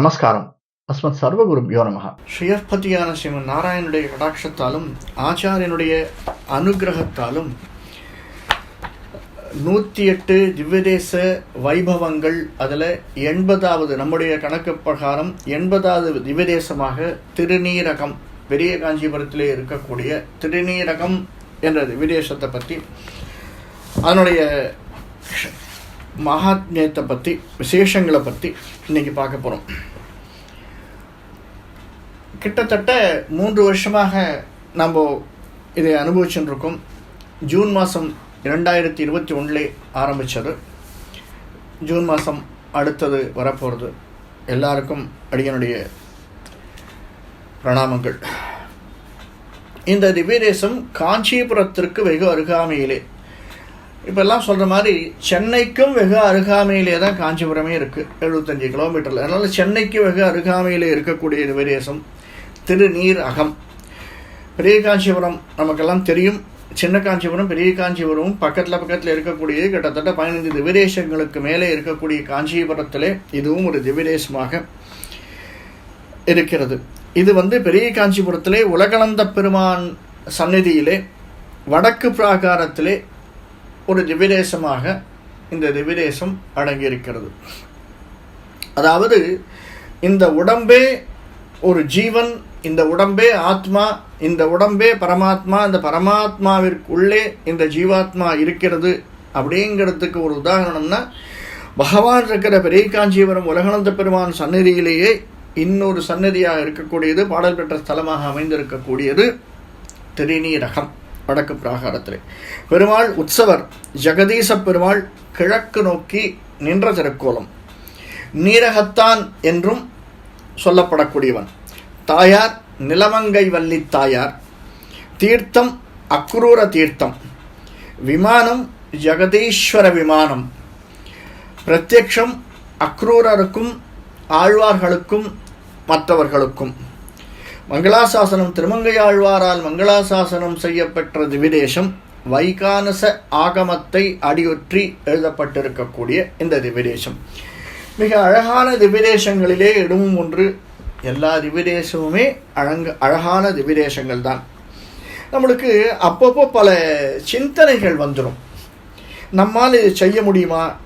நமஸ்காரம். அஸ்மத் சர்வகுரு யோனமகா ஸ்ரீயற்பதியான சிவன் நாராயணுடைய கடாட்சத்தாலும் ஆச்சாரியனுடைய அனுகிரகத்தாலும் நூற்றி எட்டு திவ்யதேச வைபவங்கள் அதில் எண்பதாவது நம்முடைய கணக்கு பிரகாரம் எண்பதாவது திவ்யதேசமாக திருநீரகம் பெரிய காஞ்சிபுரத்திலே இருக்கக்கூடிய திருநீரகம் என்ற திவ்யதேசத்தை பற்றி அதனுடைய மகாத்மியத்தை பற்றி விசேஷங்களை பற்றி இன்னைக்கு பார்க்க போகிறோம் கிட்டத்தட்ட மூன்று வருஷமாக நம்ம இதை அனுபவிச்சுருக்கோம். இருக்கோம் ஜூன் மாதம் இரண்டாயிரத்தி இருபத்தி ஒன்றிலே ஆரம்பித்தது. ஜூன் மாதம் அடுத்தது வரப்போகிறது. எல்லாருக்கும் அடியனுடைய பிரணாமங்கள். இந்த திவ்யதேசம் காஞ்சிபுரத்திற்கு வெகு அருகாமையிலே. இப்போல்லாம் சொல்கிற மாதிரி சென்னைக்கும் வெகு அருகாமையிலே தான் காஞ்சிபுரமே இருக்குது எழுபத்தஞ்சு கிலோமீட்டரில். அதனால் சென்னைக்கு வெகு அருகாமையிலே இருக்கக்கூடிய திவ்யதேசம் திருநீர் அகம் பெரிய காஞ்சிபுரம் நமக்கெல்லாம் தெரியும். சின்ன காஞ்சிபுரம் பெரிய காஞ்சிபுரம் பக்கத்தில் பக்கத்தில் இருக்கக்கூடிய கிட்டத்தட்ட பதினைந்து திவிதேசங்களுக்கு மேலே இருக்கக்கூடிய காஞ்சிபுரத்திலே இதுவும் ஒரு திவிதேசமாக இருக்கிறது. இது வந்து பெரிய காஞ்சிபுரத்திலே உலகளந்த பெருமான் சந்நிதியிலே வடக்கு பிராகாரத்திலே ஒரு திவிதேசமாக இந்த திவிதேசம் அடங்கியிருக்கிறது. அதாவது இந்த உடம்பே ஒரு ஜீவன் இந்த உடம்பே ஆத்மா இந்த உடம்பே பரமாத்மா இந்த பரமாத்மாவிற்குள்ளே இந்த ஜீவாத்மா இருக்கிறது அப்படிங்கிறதுக்கு ஒரு உதாரணம்னா பகவான் இருக்கிற பெரிய காஞ்சிபுரம் உலகநந்த பெருமான் சன்னதியிலேயே இன்னொரு சன்னதியாக இருக்கக்கூடியது பாடல் பெற்ற ஸ்தலமாக அமைந்திருக்கக்கூடியது திருநீரகம் வடக்கு பிராகாரத்தில். பெருமாள் உற்சவர் ஜெகதீச பெருமாள் கிழக்கு நோக்கி நின்ற திருக்கோலம். நீரகத்தான் என்றும் சொல்லப்படக்கூடியவன். தாயார் நிலமங்கை வள்ளி தாயார் தீர்த்தம் அக்ரூர தீர்த்தம் விமானம் ஜெகதீஸ்வர விமானம் பிரத்யக்ஷம் அக்ரூரருக்கும் ஆழ்வார்களுக்கும் மற்றவர்களுக்கும். மங்களாசாசனம் திருமங்கையாழ்வாரால் மங்களாசாசனம் செய்யப்பெற்ற திவிதேசம் வைகானச ஆகமத்தை அடியொற்றி எழுதப்பட்டிருக்கக்கூடிய இந்த திவிதேசம். மிக அழகான திவிதேசங்களிலே இடமும் ஒன்று எல்லா திவிதேசமுமே அழங்க அழகான திவிதேசங்கள் தான் நம்மளுக்கு அப்பப்போ பல சிந்தனைகள் வந்துடும். நம்மால் இதை செய்ய முடியுமா?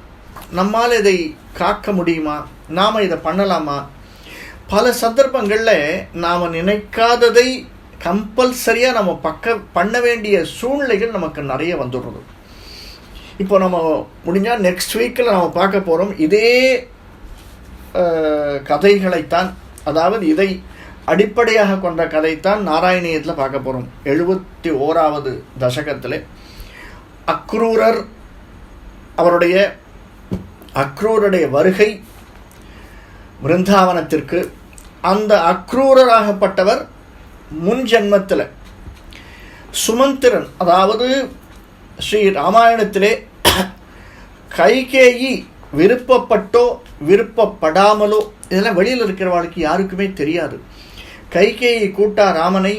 நம்மால் இதை காக்க முடியுமா? நாம் இதை பண்ணலாமா? பல சந்தர்ப்பங்களில் நாம் நினைக்காததை கம்பல்சரியாக நம்ம பக்க பண்ண வேண்டிய சூழ்நிலைகள் நமக்கு நிறைய வந்துடுறது. இப்போ நம்ம முடிஞ்சால் நெக்ஸ்ட் வீக்கில் நம்ம பார்க்க போகிறோம் இதே கதைகளைத்தான் அதாவது இதை அடிப்படையாக கொண்ட கதைத்தான் நாராயணியத்தில் பார்க்க போகிறோம் எழுபத்தி ஓராவது தசகத்தில் அக்ரூரர் அவருடைய அக்ரூரருடைய வருகை விருந்தாவனத்திற்கு அந்த அக்ரூரராகப்பட்டவர் முன் ஜென்மத்தில் சுமந்திரன் அதாவது ஸ்ரீ ராமாயணத்திலே கைகேயி விருப்பப்பட்டோ விருப்பப்படாமலோ இதெல்லாம் வெளியில் இருக்கிறவாளுக்கு யாருக்குமே தெரியாது. கைகேயி கூட்டா ராமனை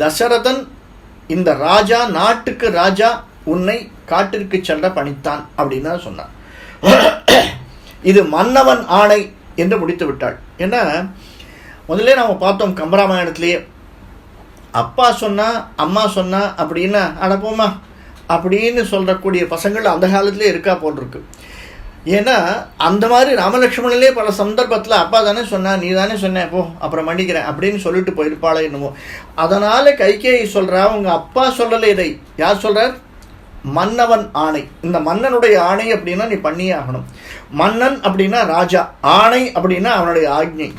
தசரதன் இந்த ராஜா நாட்டுக்கு ராஜா உன்னை காட்டிற்கு செல்ல பணித்தான் அப்படின்னு சொன்னான். இது மன்னவன் ஆணை என்று முடித்து விட்டாள். ஏன்னா முதல்ல நம்ம பார்த்தோம் கம்பராமாயணத்திலேயே அப்பா சொன்னா அம்மா சொன்னா அப்படின்னா அடப்போமா அப்படின்னு சொல்கிறக்கூடிய பசங்கள் அந்த காலத்திலே இருக்கா போன்றிருக்கு. ஏன்னா அந்த மாதிரி ராமலட்சுமணிலே பல சந்தர்ப்பத்தில் அப்பா தானே சொன்னா நீ தானே சொன்ன போ அப்புறம் மன்னிக்கிறேன் அப்படின்னு சொல்லிட்டு போயிருப்பாளே என்னமோ. அதனால கைகேயி சொல்றா உங்க அப்பா சொல்லலை இதை. யார் சொல்றார்? மன்னவன் ஆணை. இந்த மன்னனுடைய ஆணை அப்படின்னா நீ பண்ணியே ஆகணும். மன்னன் அப்படின்னா ராஜா ஆணை அப்படின்னா அவனுடைய ஆக்ஞை.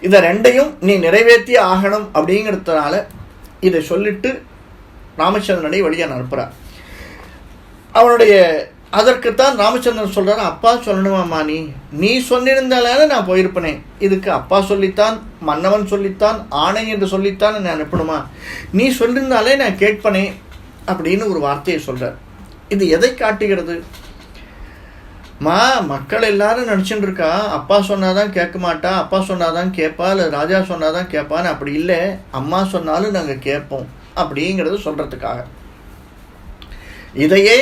இதை ரெண்டையும் நீ நிறைவேற்றியே ஆகணும் அப்படிங்கிறதுனால இதை சொல்லிட்டு ராமச்சந்திரனை வழியாக அனுப்புகிறார் அவனுடைய அதற்குத்தான் ராமச்சந்திரன் சொல்கிறார் அப்பா சொல்லணுமாம்மா நீ நீ சொன்னிருந்தாலே நான் போயிருப்பனே. இதுக்கு அப்பா சொல்லித்தான் மன்னவன் சொல்லித்தான் ஆணை என்று சொல்லித்தான் நான் அனுப்பணுமா? நீ சொல்லியிருந்தாலே நான் கேட்பனே அப்படின்னு ஒரு வார்த்தையை சொல்கிறார் இது எதை காட்டுகிறது? மா மக்கள் எல்லாரும் நினச்சிட்டு இருக்கா அப்பா சொன்னாதான் கேட்க மாட்டா அப்பா சொன்னாதான் கேட்பா இல்லை ராஜா சொன்னாதான் கேட்பான்னு அப்படி இல்லை. அம்மா சொன்னாலும் நாங்கள் கேட்போம் அப்படிங்கிறது சொல்கிறதுக்காக இதையே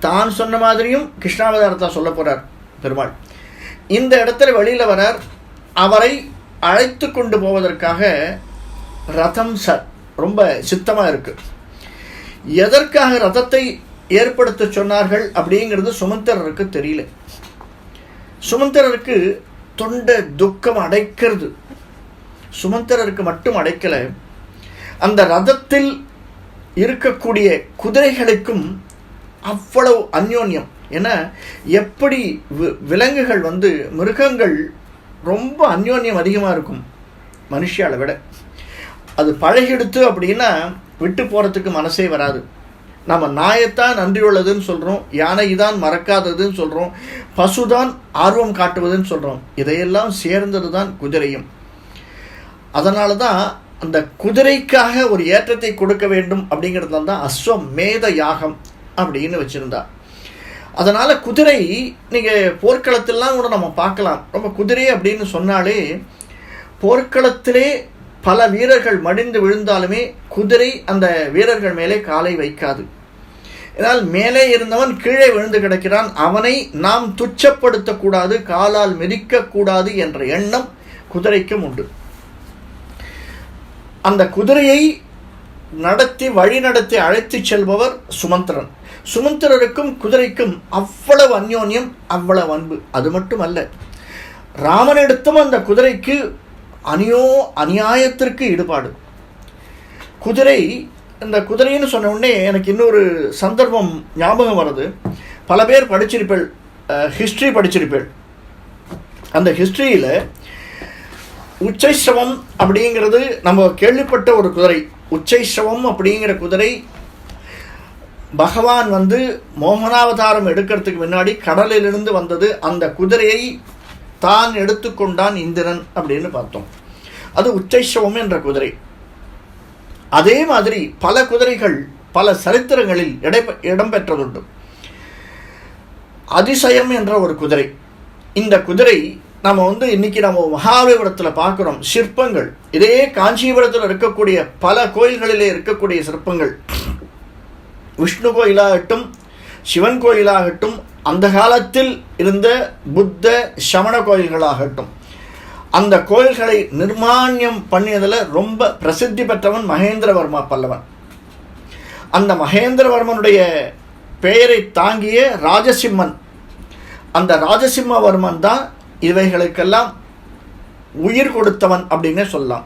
தான் சொன்ன மாதிரியும் கிருஷ்ணாவதாரத்தை சொல்ல போகிறார் பெருமாள். இந்த இடத்துல வெளியில் வரார். அவரை அழைத்து கொண்டு போவதற்காக ரதம் சார். ரொம்ப சித்தமாக இருக்குது எதற்காக ரதத்தை ஏற்படுத்த சொன்னார்கள் அப்படிங்கிறது சுமந்திரருக்கு தெரியல. சுமந்தரருக்கு தொண்டை துக்கம் அடைக்கிறது. சுமந்தரருக்கு மட்டும் அடைக்கலை. அந்த ரதத்தில் இருக்கக்கூடிய குதிரைகளுக்கும் அவ்வளவு அந்யோன்யம். ஏன்னா எப்படி விலங்குகள் வந்து மிருகங்கள் ரொம்ப அந்யோன்யம் அதிகமாக இருக்கும் மனுஷியால் விட. அது பழகிடுத்து அப்படின்னா விட்டு போகிறதுக்கு மனசே வராது. நம்ம நாயத்தான் நன்றியுள்ளதுன்னு சொல்கிறோம் யானை தான் மறக்காததுன்னு சொல்கிறோம் பசுதான் ஆர்வம் காட்டுவதுன்னு சொல்கிறோம் இதையெல்லாம் சேர்ந்தது தான் குதிரையும். அதனால தான் அந்த குதிரைக்காக ஒரு ஏற்றத்தை கொடுக்க வேண்டும் அப்படிங்கிறது தான் அஸ்வமேத யாகம். அப்படின்னு வச்சுருந்தா. அதனால் குதிரை நீங்கள் போர்க்களத்திலாம் கூட நம்ம பார்க்கலாம். ரொம்ப குதிரை அப்படின்னு சொன்னாலே போர்க்களத்திலே பல வீரர்கள் மடிந்து விழுந்தாலுமே குதிரை அந்த வீரர்கள் மேலே காலை வைக்காது. இதனால் மேலே இருந்தவன் கீழே விழுந்து கிடக்கிறான். அவனை நாம் துச்சப்படுத்தக்கூடாது காலால் மிதிக்கக்கூடாது என்ற எண்ணம் குதிரைக்கும் உண்டு. அந்த குதிரையை நடத்தி வழி நடத்தி அழைத்துச் செல்பவர் சுமந்திரன். சுமந்திரருக்கும் குதிரைக்கும் அவ்வளவு அந்யோன்யம் அவ்வளவு அன்பு. அது மட்டும் அல்ல ராமனிடத்தும் அந்த குதிரைக்கு அநியோ அநியாயத்திற்கு ஈடுபாடு. குதிரை இந்த குதிரைன்னு சொன்ன உடனே எனக்கு இன்னொரு சந்தர்ப்பம் ஞாபகம் வருது பல பேர் படிச்சிருப்பேள் ஹிஸ்ட்ரி படிச்சிருப்பேள். அந்த ஹிஸ்ட்ரியில் உச்சைஸ்ரவம் அப்படிங்கிறது நம்ம கேள்விப்பட்ட ஒரு குதிரை. உச்சைஸ்ரவம் அப்படிங்கிற குதிரை பகவான் வந்து மோகனாவதாரம் எடுக்கிறதுக்கு முன்னாடி கடலிலிருந்து வந்தது அந்த குதிரையை தான் எடுத்துக்கொண்டான் இந்திரன் அப்படின்னு பார்த்தோம். அது உச்சைஸ்ரவம் என்ற குதிரை. அதே மாதிரி பல குதிரைகள் பல சரித்திரங்களில் இடை இடம்பெற்றதுண்டு. அதிசயம் என்ற ஒரு குதிரை. இந்த குதிரை நம்ம வந்து இன்னைக்கு நம்ம மகாபலிபுரத்தில் பார்க்குறோம். சிற்பங்கள். இதே காஞ்சிபுரத்தில் இருக்கக்கூடிய பல கோயில்களிலே இருக்கக்கூடிய சிற்பங்கள். விஷ்ணு கோயிலாகட்டும் சிவன் கோயிலாகட்டும் அந்த காலத்தில் இருந்த புத்த சமண கோயில்களாகட்டும். அந்த கோயில்களை நிர்மாணியம் பண்ணியதில் ரொம்ப பிரசித்தி பெற்றவன் மகேந்திரவர்மா பல்லவன். அந்த மகேந்திரவர்மனுடைய பெயரை தாங்கிய ராஜசிம்மன். அந்த ராஜசிம்மவர்மன் தான் இவைகளுக்கெல்லாம் உயிர் கொடுத்தவன் அப்படின்னு சொல்லலாம்.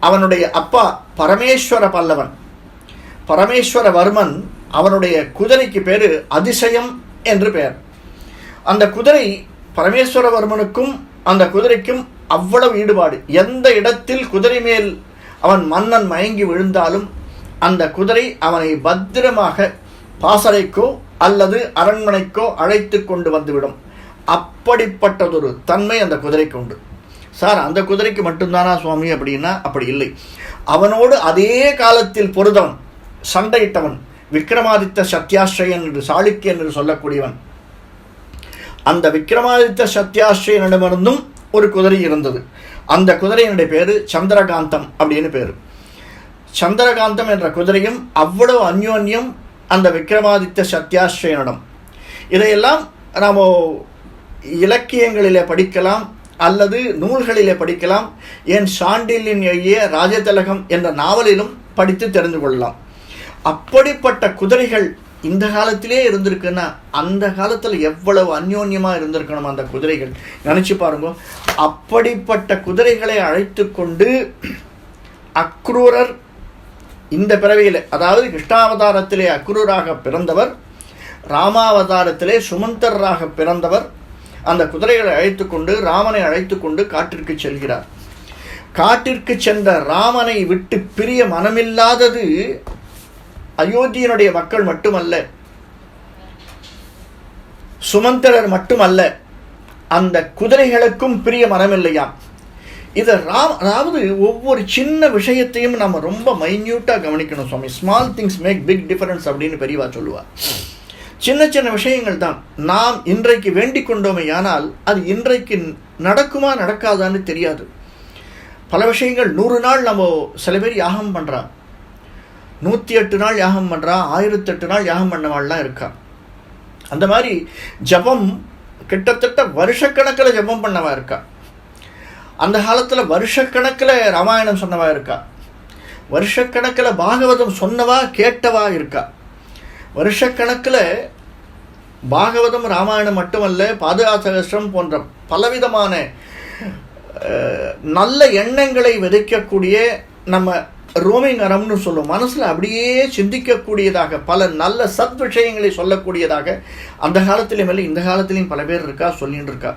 அவனுடைய அப்பா பரமேஸ்வர பல்லவன். பரமேஸ்வரவர்மன் அவனுடைய குதிரைக்கு பேர் அதிசயம் என்று பெயர். அந்த குதிரை பரமேஸ்வரவர்மனுக்கும் அந்த குதிரைக்கும் அவ்வளவு ஈடுபாடு. எந்த இடத்தில் குதிரை மேல் அவன் மன்னன் மயங்கி விழுந்தாலும் அந்த குதிரை அவனை பத்திரமாக பாசறைக்கோ அல்லது அரண்மனைக்கோ அழைத்து கொண்டு வந்துவிடும். அப்படிப்பட்டதொரு தன்மை அந்த குதிரைக்கு உண்டு. சார் அந்த குதிரைக்கு மட்டும்தானா சுவாமி அப்படின்னா அப்படி இல்லை. அவனோடு அதே காலத்தில் பொருதவன் சண்டையிட்டவன் விக்ரமாதித்த சத்யாஸ்ரயன் என்று சாளுக்கியன் என்று சொல்லக்கூடியவன். அந்த விக்ரமாதித்த சத்யாஸ்ரயனிடமிருந்தும் ஒரு குதிரை இருந்தது. அந்த குதிரையினுடைய பேரு சந்திரகாந்தம் அப்படின்னு பேரு. சந்திரகாந்தம் என்ற குதிரையும் அவ்வளவு அந்யோன்யம் அந்த விக்ரமாதித்த சத்யாஸ்ரயனிடம். இதையெல்லாம் நாம் இலக்கியங்களிலே படிக்கலாம் அல்லது நூல்களிலே படிக்கலாம். என் சாண்டிலின் எய்ய ராஜதலகம் என்ற நாவலிலும் படித்து தெரிந்து கொள்ளலாம். அப்படிப்பட்ட குதிரைகள் இந்த காலத்திலே இருந்திருக்குன்னா அந்த காலத்தில் எவ்வளவு அந்யோன்யமாக இருந்திருக்கணும் அந்த குதிரைகள்? நினச்சி பாருங்க. அப்படிப்பட்ட குதிரைகளை அழைத்து கொண்டு அக்ரூரர் இந்த பிறவியில் அதாவது கிருஷ்ணாவதாரத்திலே அக்ரூராக பிறந்தவர் ராமாவதாரத்திலே சுமந்தராக பிறந்தவர் அந்த குதிரைகளை அழைத்து கொண்டு ராமனை அழைத்து கொண்டு காட்டிற்கு செல்கிறார். காட்டிற்கு சென்ற ராமனை விட்டு பிரிய மனமில்லாதது அயோத்தியனுடைய மக்கள் மட்டுமல்ல சுமந்தரர் மட்டுமல்ல அந்த குதிரைகளுக்கும் பிரிய மனமில்லையாம் இதை ராம் அதாவது ஒவ்வொரு சின்ன விஷயத்தையும் நம்ம ரொம்ப மைன்யூட்டாக கவனிக்கணும் சுவாமி. Small things make big difference அப்படின்னு பெரியவா சொல்லுவார் சின்ன சின்ன விஷயங்கள் தான். நாம் இன்றைக்கு வேண்டிக் கொண்டோமே ஆனால் அது இன்றைக்கு நடக்குமா நடக்காதான்னு தெரியாது. பல விஷயங்கள் நூறு நாள் நம்ம சில பேர் யாகம் பண்ணுறான் நூற்றி எட்டு நாள் யாகம் பண்ணுறான் ஆயிரத்தெட்டு நாள் யாகம் பண்ணவாள்லாம் இருக்கா? அந்த மாதிரி ஜபம் கிட்டத்தட்ட வருஷக்கணக்கில் ஜபம் பண்ணவா இருக்கா? அந்த காலத்தில் வருஷக்கணக்கில் ராமாயணம் சொன்னவா இருக்கா? வருஷக்கணக்கில் பாகவதம் சொன்னவா கேட்டவா இருக்கா? வருஷக்கணக்கில் பாகவதம் ராமாயணம் மட்டுமல்ல பாதுகாசகஸ்ரம் போன்ற பலவிதமான நல்ல எண்ணங்களை விதைக்கக்கூடிய நம்ம ரோமிங் அறம்னு சொல்லுவோம் மனசில் அப்படியே சிந்திக்கக்கூடியதாக பல நல்ல சத் விஷயங்களை சொல்லக்கூடியதாக அந்த காலத்திலையும் இல்லை இந்த காலத்திலையும் பல பேர் இருக்கா சொல்லின்னு இருக்கா.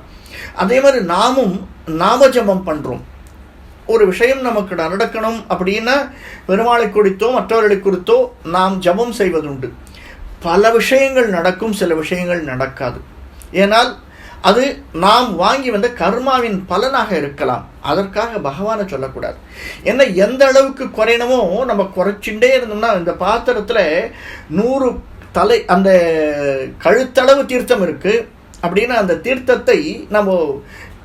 அதே மாதிரி நாமும் நாமஜபம் பண்ணுறோம் ஒரு விஷயம் நமக்கு நடக்கணும் அப்படின்னா பெருமாளை குறித்தோ மற்றவர்களை குறித்தோ நாம் ஜபம் செய்வதுண்டு. பல விஷயங்கள் நடக்கும் சில விஷயங்கள் நடக்காது. ஏனால் அது நாம் வாங்கி வந்த கர்மாவின் பலனாக இருக்கலாம். அதற்காக பகவானை சொல்லக்கூடாது. ஏன்னா எந்த அளவுக்கு குறையணுமோ நம்ம குறைச்சுட்டே இருந்தோம்னா இந்த பாத்திரத்தில் நூறு தலை அந்த கழுத்தளவு தீர்த்தம் இருக்குது அப்படின்னு அந்த தீர்த்தத்தை நம்ம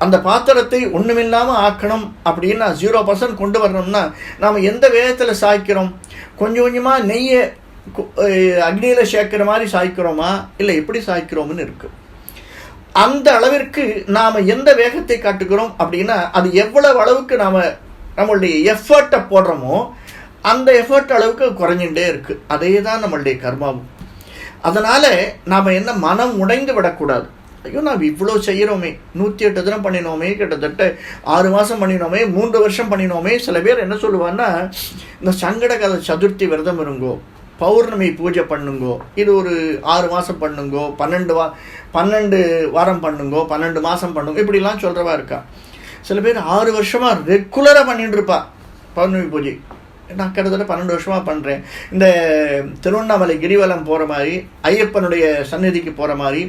அந்த பாத்திரத்தை ஒன்றுமில்லாமல் ஆக்கணும் அப்படின்னா ஜீரோ பர்சன்ட் கொண்டு வரணும்னா நாம் எந்த வேகத்தில் சாய்க்கிறோம்? கொஞ்சம் கொஞ்சமாக நெய்யை அக்னியில் சேர்க்கிற மாதிரி சாய்க்கிறோமா? இல்லை எப்படி சாய்க்கிறோம்னு இருக்குது அந்த அளவிற்கு நாம் எந்த வேகத்தை காட்டுகிறோம் அப்படின்னா அது எவ்வளவு அளவுக்கு நாம் நம்மளுடைய எஃபர்ட்டை போடுறோமோ அந்த எஃபர்ட் அளவுக்கு குறைஞ்சுட்டே இருக்குது அதே தான் நம்மளுடைய கர்மாவும். அதனால் நாம் என்ன மனம் உடைந்து விடக்கூடாது. ஐயோ நாம் இவ்வளோ செய்கிறோமே நூற்றி எட்டு தினம் பண்ணினோமே கிட்டத்தட்ட ஆறு மாதம் பண்ணினோமே மூன்று வருஷம் பண்ணினோமே. சில பேர் என்ன சொல்லுவாங்கன்னா இந்த சங்கடகத சதுர்த்தி விரதம் இருங்கோ பௌர்ணமி பூஜை பண்ணுங்கோ. இது ஒரு ஆறு மாதம் பண்ணுங்கோ பன்னெண்டு வா பன்னெண்டு வாரம் பண்ணுங்கோ பன்னெண்டு மாதம் பண்ணுங்க. இப்படிலாம் சொல்கிறவா இருக்கா. சில பேர் ஆறு வருஷமாக ரெகுலராக பண்ணிட்டு இருப்பா பௌர்ணமி பூஜை. நான் கிட்டத்தட்ட பன்னெண்டு வருஷமாக பண்ணுறேன் இந்த திருவண்ணாமலை கிரிவலம் போகிற மாதிரி ஐயப்பனுடைய சந்நிதிக்கு போகிற மாதிரி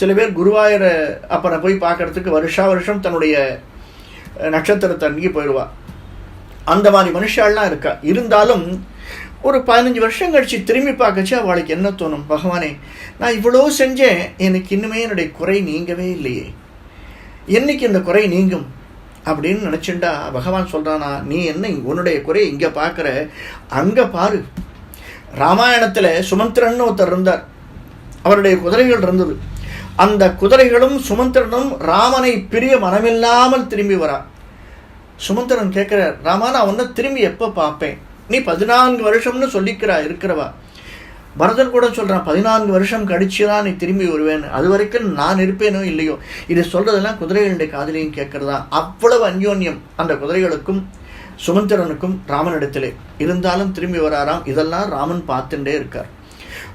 சில பேர் குருவாயூர அப்பனை போய் பார்க்கறதுக்கு வருஷா வருஷம் தன்னுடைய நட்சத்திரத்தன்னைக்கு போயிடுவா. அந்த மாதிரி மனுஷாலாம் இருக்கா. இருந்தாலும் ஒரு பதினஞ்சு வருஷம் கழிச்சு திரும்பி பார்க்கச்சு அவளுக்கு என்ன தோணும்? பகவானே நான் இவ்வளோ செஞ்சேன் எனக்கு இன்னுமே என்னுடைய குறை நீங்கவே இல்லையே. என்னைக்கு இந்த குறை நீங்கும்? அப்படின்னு நினச்சிண்டா பகவான் சொல்கிறானா நீ என்ன உன்னுடைய குறையை இங்கே பார்க்குற? அங்கே பாரு. ராமாயணத்தில் சுமந்திரன் ஒருத்தர் இருந்தார். அவருடைய குதிரைகள் இருந்தது. அந்த குதிரைகளும் சுமந்திரனும் ராமனை பிரிய மனமில்லாமல் திரும்பி வரா. சுமந்திரன் கேட்குறார் ராமா நான் உன்னை திரும்பி எப்போ பார்ப்பேன்? நீ பதினான்கு வருஷம்னு சொல்லிக்கிறா இருக்கிறவா. பரதன் கூட சொல்கிறான் பதினான்கு வருஷம் கழிச்சு தான் நீ திரும்பி வருவேன். அது வரைக்கும் நான் இருப்பேனோ இல்லையோ? இதை சொல்கிறதெல்லாம் குதிரைகளுடைய காதலையும் கேட்குறதா? அவ்வளவு அந்யோன்யம் அந்த குதிரைகளுக்கும் சுமந்திரனுக்கும் ராமனிடத்திலே. இருந்தாலும் திரும்பி வராராம் இதெல்லாம் ராமன் பார்த்துட்டே இருக்கார்.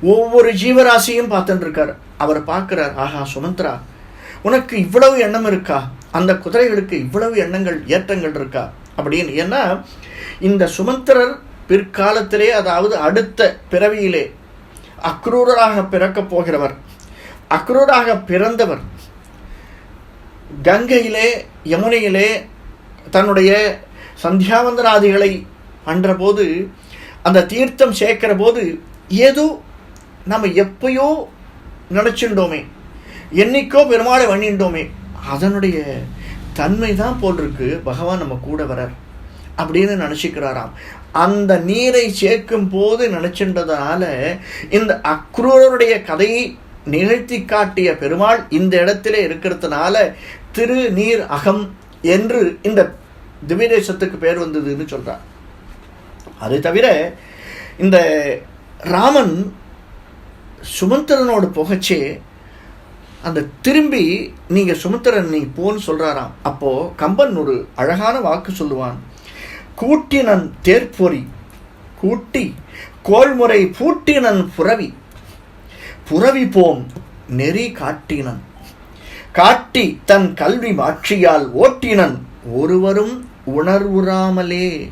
ஒவ்வொரு ஜீவராசியும் பார்த்துட்டு இருக்கார். அவர் பார்க்குறார் ஆஹா சுமந்திரா உனக்கு இவ்வளவு எண்ணம் இருக்கா? அந்த குதிரைகளுக்கு இவ்வளவு எண்ணங்கள் ஏற்றங்கள் இருக்கா? அப்படின்னு. ஏன்னா இந்த சுமந்திரர் பிற்காலத்திலே அதாவது அடுத்த பிறவியிலே அக்ரூரராக பிறக்கப் போகிறவர். அக்ரூராக பிறந்தவர் கங்கையிலே யமுனையிலே தன்னுடைய சந்தியாவந்தனாதிகளை பண்ணுறபோது அந்த தீர்த்தம் சேர்க்கிற போது ஏதோ நம்ம எப்பயோ நினச்சிண்டோமே என்னைக்கோ பெருமாளை வண்ணிண்டோமே அதனுடைய தன்மை தான் போல் இருக்கு. பகவான் நம்ம கூட வரார் அப்படின்னு நினச்சிக்கிறாராம். அந்த நீரை சேர்க்கும் போது நினைச்சின்றதுனால இந்த அக்ரூரருடைய கதையை நிகழ்த்தி காட்டிய பெருமாள் இந்த இடத்துல இருக்கிறதுனால திரு நீர் அகம் என்று இந்த திவ்யதேசத்துக்கு பேர் வந்ததுன்னு சொல்கிறார் அது தவிர இந்த ராமன் சுமந்திரனோடு புகச்சே அந்த திரும்பி நீங்கள் சுமந்திரன் நீ போன்னு சொல்கிறாராம் அப்போது கம்பன் ஒரு அழகான வாக்கு சொல்லுவான். கூட்டினன் தேர்ப்பொறி கூட்டி கோள்முறை பூட்டினன் புறவி. புறவி போம் நெறி காட்டினன். காட்டி தன் கல்வி மாட்சியால் ஓட்டினன். ஒருவரும் உணர்வுறாமலே.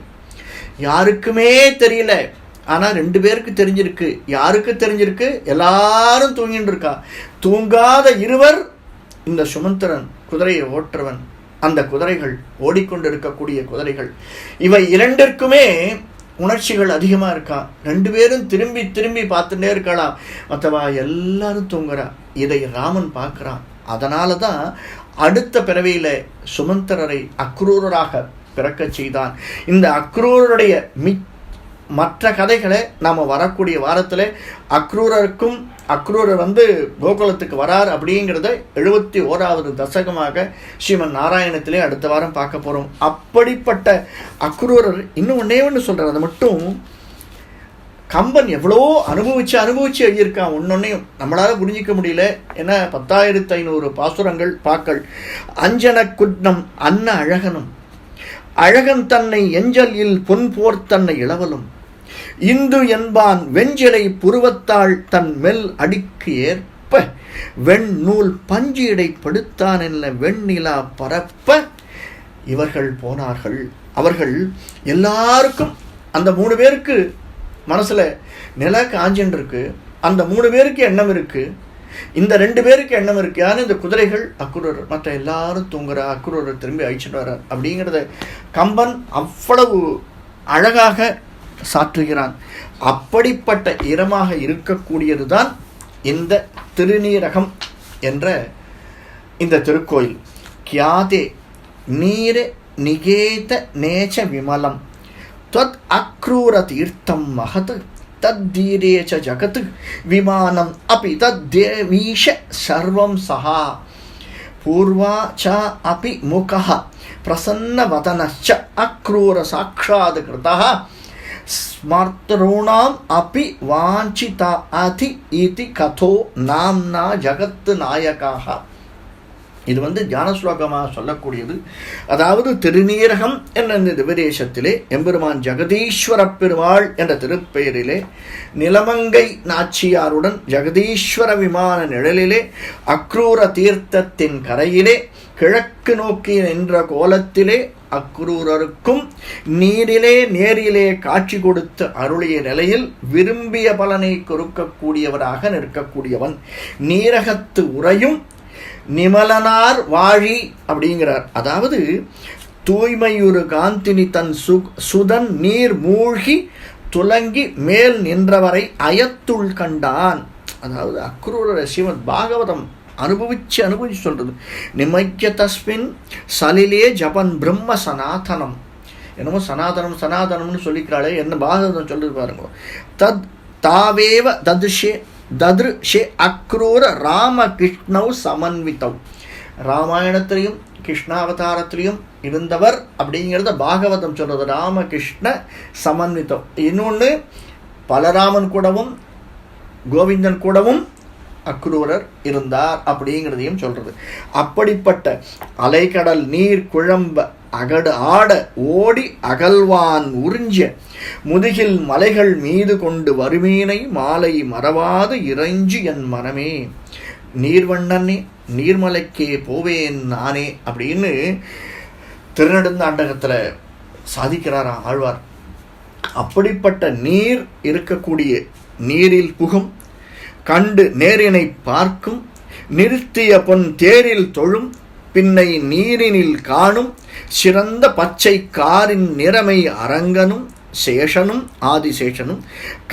யாருக்குமே தெரியல. ஆனால் ரெண்டு பேருக்கு தெரிஞ்சிருக்கு. யாருக்கு தெரிஞ்சிருக்கு? எல்லாரும் தூங்கிட்டு இருக்கா தூங்காத இருவர் இந்த சுமந்திரன் குதிரையை ஓட்டுறவன். அந்த குதிரைகள் ஓடிக்கொண்டிருக்கக்கூடிய குதிரைகள். இவை இரண்டிற்குமே உணர்ச்சிகள் அதிகமாக இருக்கா? ரெண்டு பேரும் திரும்பி திரும்பி பார்த்துட்டே இருக்கலாம். மற்றவா எல்லாரும் தூங்குறா. இதை ராமன் பார்க்குறான். அதனால தான் அடுத்த பிறவியில் சுமந்தரரை அக்ரூரராக பிறக்கச் செய்தான். இந்த அக்ரூரருடைய மி மற்ற கதைகளை நாம் வரக்கூடிய வாரத்தில் அக்ரூரருக்கும் அக்ரூரர் வந்து கோகுலத்துக்கு வரார் அப்படிங்கிறத எழுபத்தி ஓராவது தசகமாக ஸ்ரீமன் நாராயணத்திலே அடுத்த வாரம் பார்க்க போகிறோம் அப்படிப்பட்ட அக்ரூரர் இன்னும் ஒன்றே ஒன்று சொல்கிறார் அது மட்டும் கம்பன் எவ்வளோ அனுபவிச்சு அனுபவிச்சு எழுதியிருக்கான். ஒன்னொன்னையும் நம்மளால் புரிஞ்சிக்க முடியல. ஏன்னா பத்தாயிரத்து ஐநூறு பாசுரங்கள் பாக்கள். அஞ்சன குட்னம் அன்ன அழகனும். அழகன் தன்னை எஞ்சல் இல் பொன் போர் தன்னை இளவலும். இந்து என்பான் வெஞ்சிலை புருவத்தாள் தன் மெல் அடிக்கு ஏற்ப வெண்ணூல் பஞ்சு படுத்தான் என்ன வெண்ணிலா பரப்ப. இவர்கள் போனார்கள். அவர்கள் எல்லாருக்கும் அந்த மூணு பேருக்கு மனசில் நில காஞ்சன் இருக்கு. அந்த மூணு பேருக்கு எண்ணம் இருக்குது இந்த ரெண்டு பேருக்கு எண்ணம் இருக்கு. யாரும் இந்த குதிரைகள். அக்குரர் மற்ற எல்லாரும் தூங்குற. அக்குரர் திரும்பி அழிச்சிட்டு வர்றார். அப்படிங்கிறத கம்பன் அவ்வளவு அழகாக சாற்றுகிறான் அப்படிப்பட்ட இரமாக இருக்கக்கூடியது தான் இந்த திருநீரகம் என்ற இந்த திருக்கோயில் கியாதே நீர நிகேத நேச்ச விமலம் त्वत् अक्रूरतीर्थं महत् तद्धीरे च जगत् विमानम् अपि तद्देवीश सर्वं सः पूर्वा च अपि मुखः प्रसन्नवदनश्च अक्रूरसाक्षात् कृतः ஸ்மர்த்தருணாம் அப்பி வாஞ்சிதா அதி இதி கதோ நாம்னா ஜகத்து நாயகாக இது வந்து ஜானஸ்லோகமாக சொல்லக்கூடியது. அதாவது திருநீரகம் என்ற திவதேசத்திலே எம்பெருமான் ஜெகதீஸ்வர பெருமாள் என்ற திருப்பெயரிலே நிலமங்கை நாச்சியாருடன் ஜெகதீஸ்வர விமான நிழலிலே அக்ரூர தீர்த்தத்தின் கரையிலே கிழக்கு நோக்கி நின்ற கோலத்திலே அக்ரூரருக்கும் நீரிலே நேரிலே காட்சி கொடுத்து அருளிய நிலையில் விரும்பிய பலனை கொடுக்கக்கூடியவராக நிற்கக்கூடியவன் நீரகத்து உரையும் நிமலனார் வாழி அப்படிங்கிறார். அதாவது தூய்மையுறு காந்தினி தன் சு சுதன் நீர் மூழ்கி துலங்கி மேல் நின்றவரை அயத்துள் கண்டான். அதாவது அக்ரூர ஸ்ரீமத் பாகவதம் அனுபவிச்சு அனுபவிச்சு சொல்கிறது நிமைக்க தஸ்மின் சலிலே ஜபன் பிரம்ம சனாதனம். என்னமோ சனாதனம் சனாதனம்னு சொல்லிக்கிறாளே என்ன பாகவதம் சொல்லுது பாருங்க. தத் தாவேவ ததுஷே ததிருஷே அக்ரூர ராமகிருஷ்ணவ் சமன்வித்தவ் ராமாயணத்திலையும் கிருஷ்ணாவதாரத்திலையும் இருந்தவர் அப்படிங்கிறத பாகவதம் சொல்கிறது ராமகிருஷ்ண சமன்வித்தம் இன்னொன்று பலராமன் கூடவும் கோவிந்தன் கூடவும் அக்ரூரர் இருந்தார் அப்படிங்கிறதையும் சொல்கிறது அப்படிப்பட்ட அலைக்கடல் நீர் குழம்ப அகடு ஆட ஓடி அகல்வான் உறிஞ்ச முதுகில் மலைகள் மீது கொண்டு வருமீனை மாலை மறவாது இறைஞ்சு என் மனமே. நீர்வண்ணனே நீர்மலைக்கே போவேன் நானே அப்படின்னு திருநெடுந்தாண்டகத்தில் சாதிக்கிறாராம் ஆழ்வார். அப்படிப்பட்ட நீர் இருக்கக்கூடிய நீரில் புகும் கண்டு நேரினை பார்க்கும் நிறுத்திய பொன் தேரில் தொழும் பின்னை நீரினில் காணும் சிறந்த பச்சை காரின் நிறமை அரங்கனும் சேஷனும் ஆதிசேஷனும்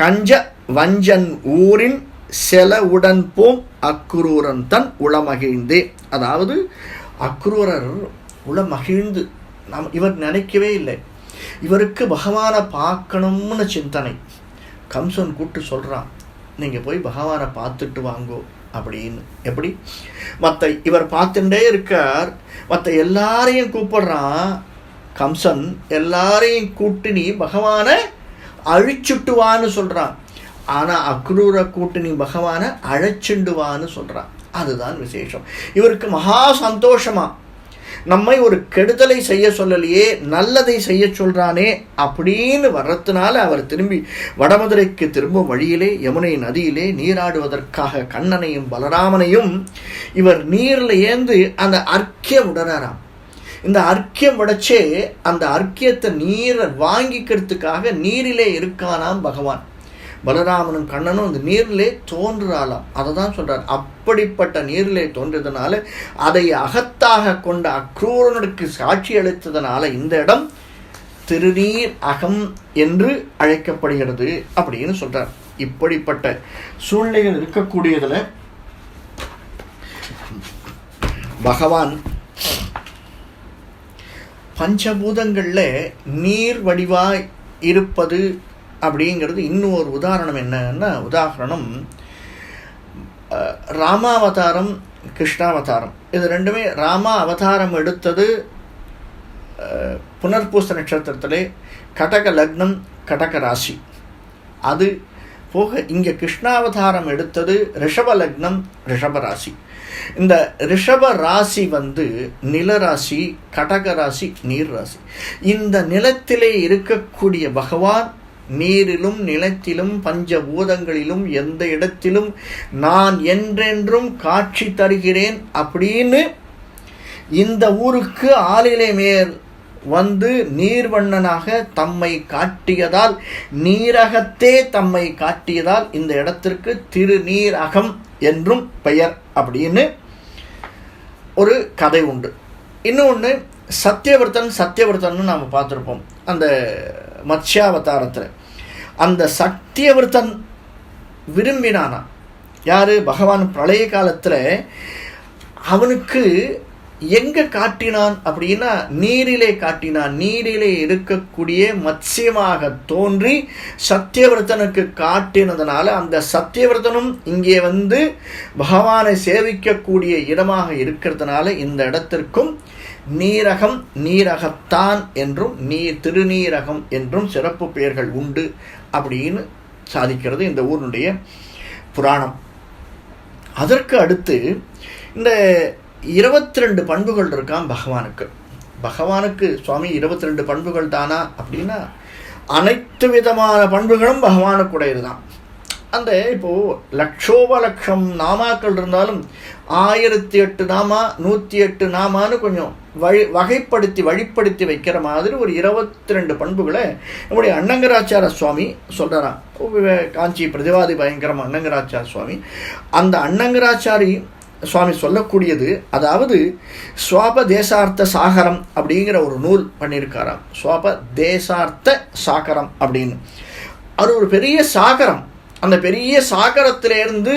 கஞ்ச வஞ்சன் ஊரின் செலவுடன் போம் அக்ரூரன் தன் உளமகிழ்ந்தே. அதாவது அக்ரூரர் உளமகிழ்ந்து நம் இவர் நினைக்கவே இல்லை. இவருக்கு பகவானை பார்க்கணும்னு சிந்தனை. கம்சன் கூட்டு சொல்கிறான் நீங்கள் போய் பகவானை பார்த்துட்டு வாங்கோ. அப்படின்னு. எப்படி? மற்ற இவர் பார்த்துட்டே இருக்கார். மற்ற எல்லாரையும் கூப்பிடுறான். கம்சன் எல்லாரையும் கூட்டினி பகவானை அழிச்சுட்டுவான்னு சொல்கிறான் ஆனால் அக்ரூர கூட்டினி பகவானை அழைச்சிண்டுவான்னு சொல்கிறான் அதுதான் விசேஷம். இவருக்கு மகா சந்தோஷமாக நம்மை ஒரு கெடுதலை செய்ய சொல்லலையே நல்லதை செய்ய சொல்கிறானே அப்படின்னு வர்றதுனால அவர் திரும்பி வடமதுரைக்கு திரும்பும் வழியிலே யமுனை நதியிலே நீராடுவதற்காக கண்ணனையும் பலராமனையும் இவர் நீரில் ஏந்து அந்த அர்க்கியம் உடனாராம் இந்த அர்க்கியம் உடைச்சே அந்த அர்க்கியத்தை நீரை வாங்கிக்கிறதுக்காக நீரிலே இருக்கானாம் பகவான். பலராமனும் கண்ணனும் அந்த நீரிலே தோன்றுறாளாம். அதை தான் சொல்கிறார் அப்படிப்பட்ட நீரிலே தோன்றியதனால அதை அகத்தாக கொண்ட அக்ரூரனுக்கு சாட்சி அளித்ததனால இந்த இடம் திருநீர் அகம் என்று அழைக்கப்படுகிறது அப்படின்னு சொல்கிறார் இப்படிப்பட்ட சூழ்நிலைகள் இருக்கக்கூடியதில் பகவான் பஞ்சபூதங்களில் நீர் வடிவாய் இருப்பது அப்படிங்கிறது இன்னும் ஒரு உதாரணம் என்னன்னா உதாரணம் ராமாவதாரம் கிருஷ்ணாவதாரம். இது ரெண்டுமே ராமா அவதாரம் எடுத்தது புனர்பூச நட்சத்திரத்திலே கடக லக்னம் கடக ராசி. அது போக இங்கே கிருஷ்ணாவதாரம் எடுத்தது ரிஷப லக்னம் ரிஷப ராசி. இந்த ரிஷப ராசி வந்து நிலராசி கடக ராசி நீர் ராசி. இந்த நிலத்திலே இருக்கக்கூடிய பகவான் நீரிலும் நிலத்திலும் பஞ்சபூதங்களிலும் எந்த இடத்திலும் நான் என்றென்றும் காட்சி தருகிறேன் அப்படின்னு இந்த ஊருக்கு ஆளிலை மேல் வந்து நீர்வண்ணனாக தம்மை காட்டியதால் நீரகத்தே தம்மை காட்டியதால் இந்த இடத்திற்கு திருநீரகம் என்றும் பெயர் அப்படின்னு ஒரு கதை உண்டு. இன்னொன்று சத்தியவர்த்தன் சத்தியவர்த்தன் நாம் பார்த்துருப்போம். அந்த மத்ஸ்யாவதாரத்தில். அந்த சத்தியவர்த்தன் விரும்பினானா? யார்? பகவான் பிரளய காலத்தில் அவனுக்கு எங்கே காட்டினான் அப்படின்னா நீரிலே காட்டினான். நீரிலே இருக்கக்கூடிய மத்சியமாக தோன்றி சத்தியவர்த்தனுக்கு காட்டினதுனால அந்த சத்தியவர்த்தனும் இங்கே வந்து பகவானை சேவிக்கக்கூடிய இடமாக இருக்கிறதுனால இந்த இடத்திற்கும் நீரகம் நீரகத்தான் என்றும் நீர் திருநீரகம் என்றும் சிறப்பு பெயர்கள் உண்டு அப்படின்னு சாதிக்கிறது இந்த ஊருடைய புராணம். அதற்கு அடுத்து இந்த இருபத்தி ரெண்டு பண்புகள் இருக்கான் பகவானுக்கு. பகவானுக்கு சுவாமி இருபத்தி ரெண்டு பண்புகள் தானா அப்படின்னா அனைத்து விதமான பண்புகளும் பகவானுக்குடையது தான். அந்த இப்போது லட்சோப லட்சம் நாமாக்கள் இருந்தாலும் ஆயிரத்தி எட்டு நாமா நூற்றி எட்டு நாமான்னு கொஞ்சம் வழி வகைப்படுத்தி வழிப்படுத்தி வைக்கிற மாதிரி ஒரு இருபத்தி ரெண்டு பண்புகளை நம்முடைய அன்னங்கராச்சார சுவாமி சொல்கிறாராம் காஞ்சி பிரதிவாதி பயங்கரம் அன்னங்கராச்சார சுவாமி. அந்த அன்னங்கராச்சாரி சுவாமி சொல்லக்கூடியது அதாவது சுவாப தேசார்த்த சாகரம் அப்படிங்கிற ஒரு நூல் பண்ணியிருக்காராம். சுவாப தேசார்த்த சாகரம் அப்படின்னு. அது ஒரு பெரிய சாகரம். அந்த பெரிய சாகரத்திலேருந்து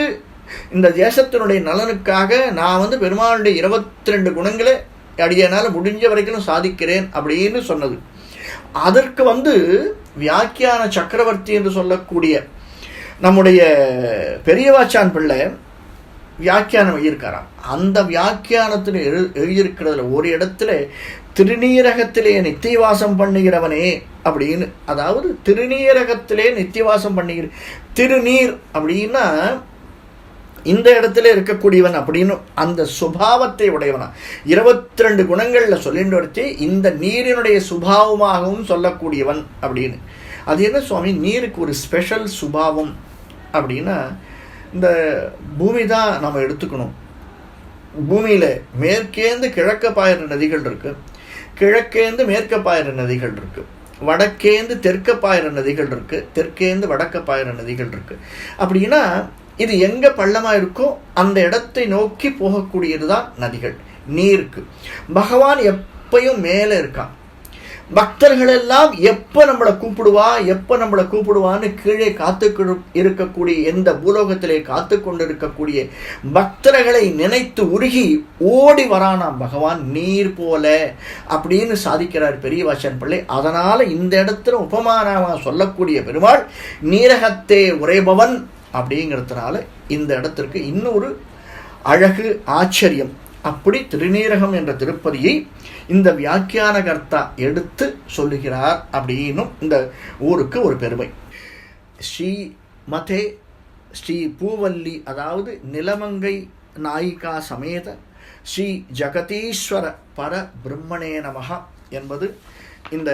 இந்த தேசத்தினுடைய நலனுக்காக நான் வந்து பெருமாளுடைய இருபத்தி ரெண்டு குணங்களை அடியனால் முடிஞ்ச வரைக்கும் சாதிக்கிறேன் அப்படின்னு சொன்னது. அதற்கு வந்து வியாக்கியான சக்கரவர்த்தி என்று சொல்லக்கூடிய நம்முடைய பெரியவாச்சான் பிள்ளை வியாக்கியானம் எழுதியிருக்காராம். அந்த வியாக்கியானத்தில் எழு எழுதியிருக்கிறதுல ஒரு இடத்துல திருநீரகத்திலே நித்தியவாசம் பண்ணுகிறவனே அப்படின்னு அதாவது திருநீரகத்திலே நித்தியவாசம் பண்ணுகிற திருநீர் அப்படின்னா இந்த இடத்துல இருக்கக்கூடியவன் அப்படின்னு அந்த சுபாவத்தை உடையவனா இருபத்தி ரெண்டு குணங்களில் சொல்லிட்டு வச்சு இந்த நீரினுடைய சுபாவமாகவும் சொல்லக்கூடியவன் அப்படின்னு. அது என்ன சுவாமி? நீருக்கு ஒரு ஸ்பெஷல் சுபாவம் அப்படின்னா இந்த பூமி தான் நம்ம எடுத்துக்கணும். பூமியில் மேற்கேந்து கிழக்க பாயிற நதிகள் இருக்கு. கிழக்கேந்து மேற்க பாயிற நதிகள் இருக்கு. வடக்கேந்து தெற்க பாயிற நதிகள் இருக்கு. தெற்கேந்து வடக்க பாயிற நதிகள் இருக்கு. அப்படின்னா இது எங்க பள்ளமா இருக்கோ அந்த இடத்தை நோக்கி போகக்கூடியது தான் நதிகள் நீருக்கு. பகவான் எப்பயும் மேலே இருக்கான். பக்தர்கள் எல்லாம் எப்போ நம்மளை கூப்பிடுவா எப்போ நம்மளை கூப்பிடுவான்னு கீழே காத்து இருக்கக்கூடிய எந்த பூலோகத்திலே காத்து கொண்டு இருக்கக்கூடிய பக்தர்களை நினைத்து உருகி ஓடி வரானாம் பகவான் நீர் போல அப்படின்னு சாதிக்கிறார் பெரியவாசன் பிள்ளை. அதனால் இந்த இடத்துல உபமானமாக சொல்லக்கூடிய பெருமாள் நீரகத்தே உரைபவன் அப்படிங்கிறதுனால இந்த இடத்திற்கு இன்னொரு அழகு ஆச்சரியம். அப்படி திருநீரகம் என்ற திருப்பதியை இந்த வியாக்கியானகர்த்தா எடுத்து சொல்லுகிறார் அப்படின்னும் இந்த ஊருக்கு ஒரு பெருமை. ஸ்ரீ மதே ஸ்ரீ பூவல்லி அதாவது நிலமங்கை நாயிகா சமேத ஸ்ரீ ஜெகதீஸ்வர பர பிரம்மணே நமகா என்பது இந்த